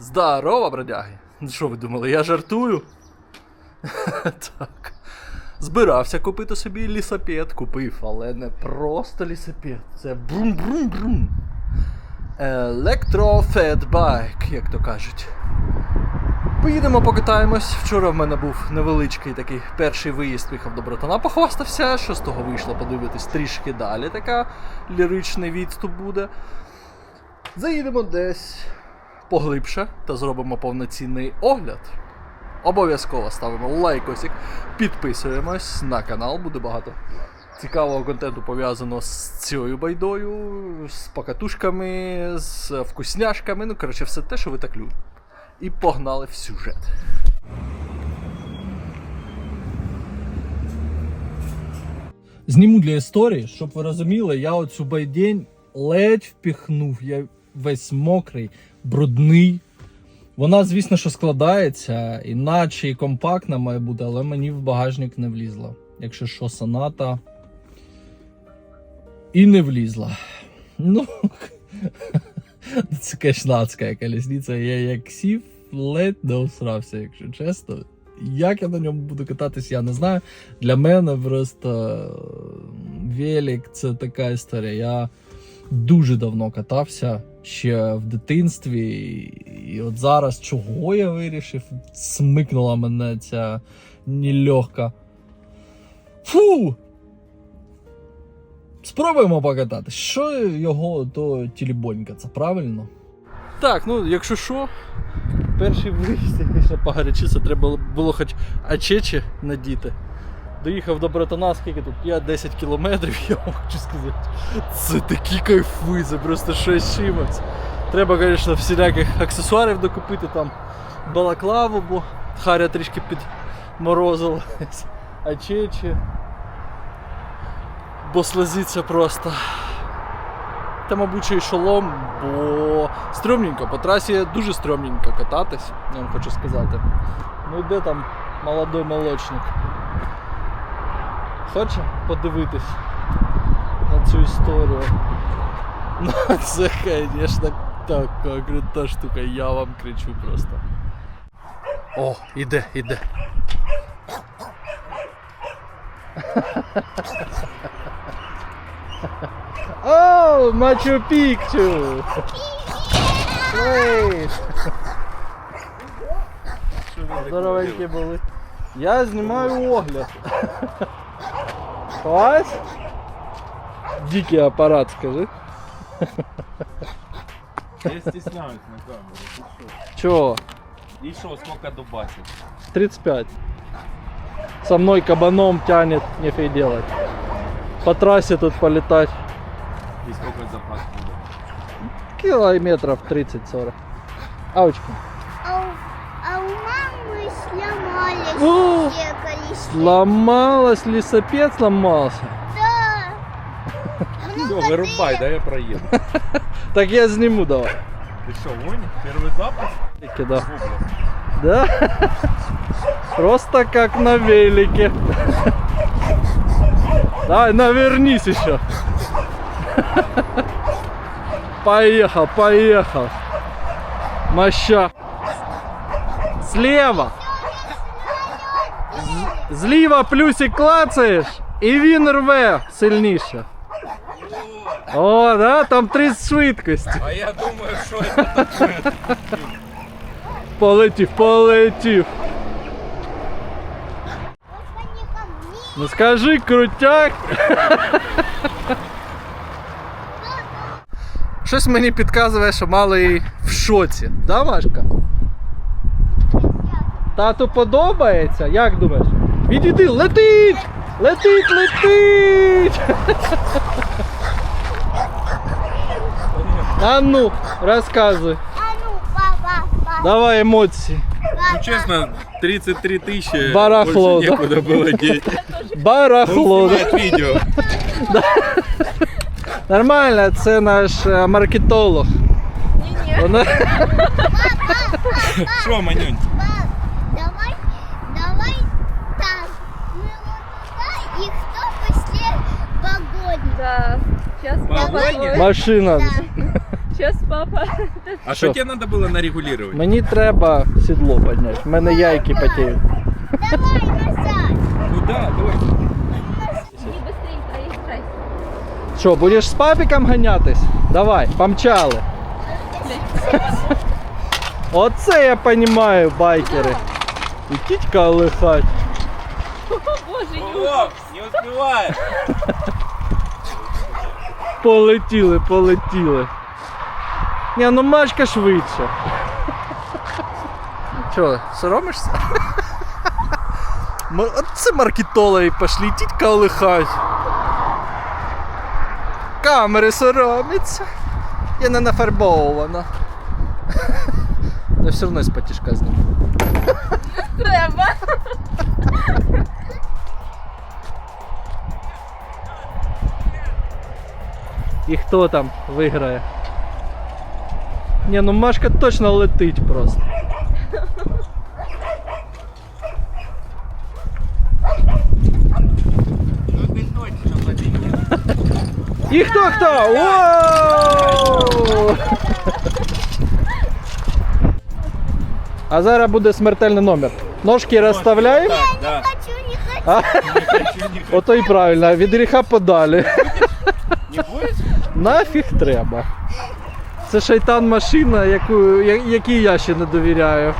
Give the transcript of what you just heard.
Здорово, бродяги! Що ви думали, я жартую? так. Збирався купити собі лісопед, купив, але не просто лісопед. Це брум-брум-брум. Електрофетбайк, як то кажуть. Поїдемо покатаємось. Вчора в мене був невеличкий такий перший виїзд, поїхав до братана, похвастався. Що з того вийшло подивитись трішки далі. Така ліричний відступ буде. Заїдемо десь поглибше та зробимо повноцінний огляд. Обов'язково ставимо лайкосик, підписуємось на канал, буде багато цікавого контенту пов'язаного з цією байдою, з покатушками, з вкусняшками. Ну, коротше, все те, що ви так любите. І погнали в сюжет. Зніму для історії, щоб ви розуміли, я оцю байдень ледь впіхнув. Я весь мокрий, брудний. Вона, звісно, що складається, іначе і компактна має бути, але мені в багажник не влізла. Якщо що, соната. І не влізла. Ну, це кашнацька колесниця. Я як сів, ледь не усрався, якщо чесно. Як я на ньому буду кататись, я не знаю. Для мене просто велик це така історія. Я дуже давно катався ще в дитинстві. І от зараз чого я вирішив? Смикнула мене ця нелегка. Фу! Спробуємо покатати. Що його то тілібонька, це правильно? Так, ну якщо що, перший виїзд, звісно, погарячитися, треба було хоч ачечі надіти. Доїхав до братана, скільки тут 5-10 кілометрів, я вам хочу сказати. Це такі кайфи, це просто щось чимось. Треба, звісно, всіляких аксесуарів докупити там балаклаву, бо Харя трішки підморозила. Ачечі. Бо слезиться просто. Та, мабуть, й шолом, бо стрьомненько, по трасі дуже стрьомненько кататись, я вам хочу сказати. Ну де там молодой молочник? Хоче подивитись на цю історію. Ну, це, звісно, така крута штука, я вам кричу просто. О, іде, іде. О, Мачу Пікчу! Ей! Здоровенькі були. Я знімаю огляд. Ось. Дикий апарат, скажи. Я стесняюсь на камеру. Чего? И что, сколько дубасит? 35. Со мной кабаном тянет, нефиг делать. По трассе тут полетать. И сколько запас будет? Километров 30-40. Аучка. А у, а у мамы сломались О! все колеса. Сломалась, лесопед сломался. Да. Все, Много вырубай, да я проеду. Так я сниму давай. Ты что, гонишь? Первый запуск? Да. Да? Просто как на велике. Давай, навернись еще. Поехал, поехал. Моща. Слева. З- Зліва плюсик клацаєш і він рве сильніше. О, да, там 30 швидкості. А я думаю, что это Полетів, полетів. Господи, ко мне. Ну скажи, крутяк. Щось мені підказує, що малий в шоці. Да, Машка? Тату подобається? Як думаєш? Відійди, летить! Летить, летить! А ну, розказуй. А ну, папа, папа. Давай емоції. Ну честно, 33 тысячи Барахло, больше да? некуда было деть. Барахло. Снимать видео. Нормально, це наш маркетолог. Ні-ні. Що, манюнь? Давай, давай там. Мы вот туда, и кто после Машина. Сейчас папа. А що тебе треба було нарегулювати? Мені треба сідло підняти. У мене яйки потіють. Давай назад. Ну да, давай. Що, будеш з папіком ганятись? Давай, помчали. Оце я понімаю, байкери. І тітька лихать. О, боже, Ю. Не успевает. Полетіли, полетіли. Ні, ну Машка швидше. Чого, соромишся? М- Оце маркетологи пошли, тітька лихать. Камери соромиться. Я не нафарбована. Я все одно з потішка зніму. Треба. І хто там виграє? Ні, ну Машка точно летить просто. Ну ты точно победил. І хто хто? Воу! А зараз буде смертельний номер. Ножки розставляємо. Так, да. Хочу, не хочу. А? Не хочу. Ото і правильно, від гріха подалі. Не? Нафіг треба. Це шайтан машина, яку, я- якій я ще не довіряю.